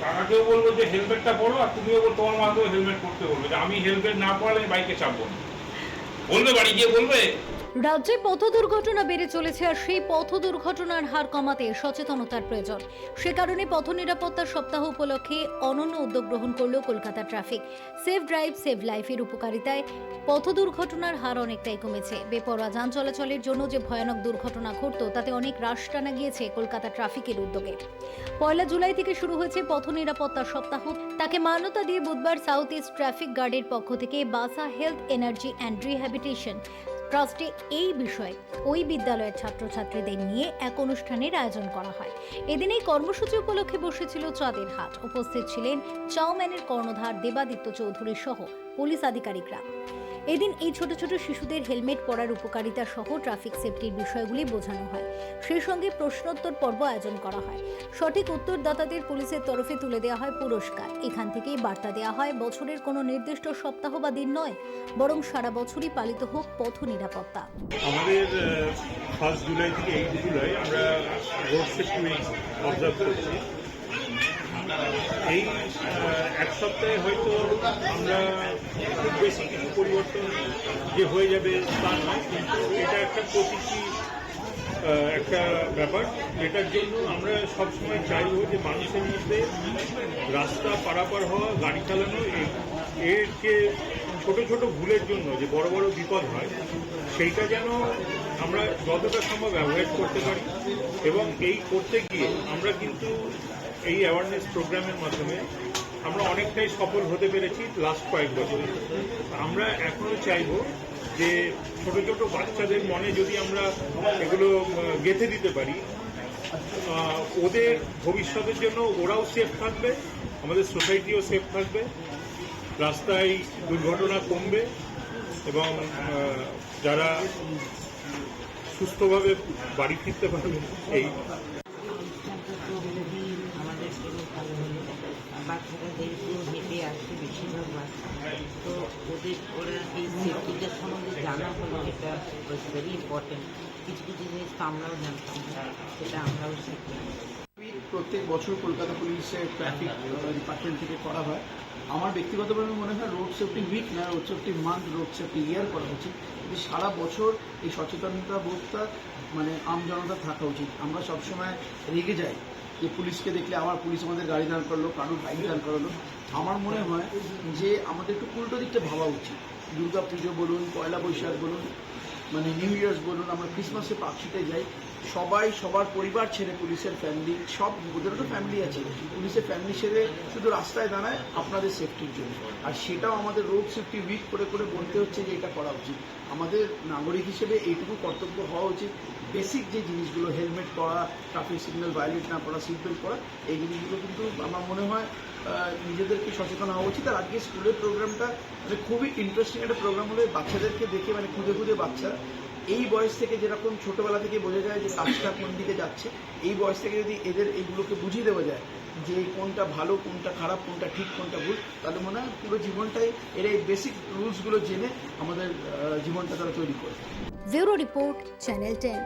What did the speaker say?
কাকাকেও বলব যে হেলমেটটা পরো আর তুমিও তোমার মাকেও হেলমেট পরতে বলবে যে আমি হেলমেট না পরলে বাইকে চাপবো না। বলবে বাড়ি গিয়ে বলবে? রাজ্যে পথ দুর্ঘটনা বেড়ে চলেছে আর সেই পথ দুর্ঘটনার হার কমাতে সচেতনতার প্রয়োজন। সে কারণে পথ নিরাপত্তা সপ্তাহ উপলক্ষে অনন্য উদ্যোগ গ্রহণ করল Kolkata traffic. Safe drive save লাইফের উপকারিতায় পথ দুর্ঘটনার হার অনেকটাই কমেছে। বেপরোয়া যান চলাচলের জন্য যে ভয়ানক দুর্ঘটনা ঘটত, তাতে অনেক হ্রাস টানা গিয়েছে কলকাতা ট্রাফিকের উদ্যোগে। পয়লা জুলাই থেকে শুরু হয়েছে পথ নিরাপত্তা সপ্তাহ। তাকে মান্যতা দিয়ে বুধবার সাউথ ইস্ট ট্রাফিক গার্ডের পক্ষ থেকে বাসা হেলথ, এনার্জি অ্যান্ড রিহ্যাবিটেশন ট্রাস্টে এই বিষয়ে ওই বিদ্যালয়ের ছাত্রছাত্রীদের নিয়ে এক অনুষ্ঠানের আয়োজন করা হয়। এদিন এই কর্মসূচি উপলক্ষে বসেছিল চাঁদের হাট। উপস্থিত ছিলেন চাউম্যানের কর্ণধার দেবাদিত্য চৌধুরী সহ পুলিশ আধিকারিকরা। এদিন এই ছোট ছোট শিশুদের হেলমেট পরার উপকারিতা সহ ট্রাফিক সেফটির বিষয়গুলি বোঝানো হয়। সেই সঙ্গে প্রশ্নোত্তর পর্ব আয়োজন করা হয়। সঠিক উত্তরদাতাদের পুলিশের তরফে তুলে দেওয়া হয় পুরস্কার। এখান থেকেই বার্তা দেওয়া হয়, বছরের কোনো নির্দিষ্ট সপ্তাহ বা দিন নয়, বরং সারা বছরই পালিত হোক পথ নিরাপত্তা। আমাদের ফার্স্ট জুলাই থেকে এইট জুলাই আমরা রোড সেফটি অবজার্ভ করছি। এই এক সপ্তাহে হয়তো আমরা খুব বেশি কিছু পরিবর্তন যে হয়ে যাবে তা নয়, কিন্তু এটা একটা প্রতীকী একটা ব্যাপার যেটার জন্য আমরা সবসময় চাইব যে মানুষের মধ্যে রাস্তা পারাপার হওয়া, গাড়ি চালানো এর যে ছোট ছোট ভুলের জন্য যে বড় বড় বিপদ হয়, সেইটা যেন আমরা যতটা সম্ভব অ্যাভয়েড করতে পারি এবং এই করতে গিয়ে আমরা কিন্তু এই অ্যাওয়ারনেস প্রোগ্রামের মাধ্যমে আমরা অনেকটাই সফল হতে পেরেছি লাস্ট কয়েক বছরে। আমরা এখনও চাইব যে ছোট ছোট বাচ্চাদের মনে যদি আমরা এগুলো গেঁথে দিতে পারি ওদের ভবিষ্যতের জন্য ওরাও সেফ থাকবে, আমাদের সোসাইটিও সেফ থাকবে, রাস্তায় দুর্ঘটনা কমবে এবং যারা সুস্থভাবে বাড়ি ফিরতে পারবে, এই অনুষ্ঠানটা তো যদি আমাদের জন্য ভালো হলো আর বাচ্চারা যেহেতু হেঁটে আসছে বেশিরভাগ বাচ্চা তো ওদের সম্বন্ধে জানা হলো ইম্পর্টেন্ট কিছু কিছু জিনিস তো আমরাও জানতাম, সেটা আমরাও শিখলাম। প্রত্যেক বছর কলকাতা পুলিশের ট্রাফিক ডিপার্টমেন্ট থেকে করা হয়। আমার ব্যক্তিগতভাবে মনে হয় রোড সেফটি উইক না road safety month road safety year করা উচিত। সারা বছর এই সচেতনতা বোধটা মানে আম জনতা থাকা উচিত। আমরা সবসময় রেগে যাই। যে পুলিশকে দেখলে আমার পুলিশ আমাদের গাড়ি দাঁড় করল কারোর বাইক দাঁড় করালো। আমার মনে হয় যে আমাদের একটু উল্টো দিকটা ভাবা উচিত। দুর্গা পুজো বলুন, পয়লা বৈশাখ বলুন মানে নিউ ইয়ার্স বলুন, আমরা ক্রিসমাসে পার্কশিটে যাই, সবাই, সবার পরিবার ছেড়ে পুলিশের ফ্যামিলি সব ওদেরও তো ফ্যামিলি আছে। পুলিশের ফ্যামিলি ছেড়ে শুধু রাস্তায় দাঁড়ায় আপনাদের সেফটির জন্য। আর সেটাও আমাদের রোড সেফটি উইক করে করে বলতে হচ্ছে যে এটা করা উচিত। আমাদের নাগরিক হিসেবে এইটুকু কর্তব্য হওয়া উচিত। বেসিক যে জিনিসগুলো হেলমেট পরা ট্রাফিক সিগন্যাল ভায়োলেট না করা সিট বেল্ট পরা, এই জিনিসগুলো কিন্তু আমার মনে হয় নিজেদেরকে সচেতন হওয়া উচিত। আর আজকে স্কুলের প্রোগ্রামটা মানে খুবই ইন্টারেস্টিং একটা প্রোগ্রাম হলে বাচ্চাদেরকে দেখে মানে খুঁজে খুঁজে বাচ্চারা। এই বয়স থেকে যেরকম ছোটবেলা থেকে বোঝা যায় যে কাজটা কোন দিকে যাচ্ছে, এই বয়স থেকে যদি এদের এইগুলোকে বুঝিয়ে দেওয়া যায় যে কোনটা ভালো, কোনটা খারাপ, কোনটা ঠিক, কোনটা ভুল, তাহলে মনে হয় পুরো জীবনটাই এরা এই বেসিক রুলসগুলো জেনে আমাদের জীবনটা তারা তৈরি করে ব্যুরো রিপোর্ট, চ্যানেল টেন।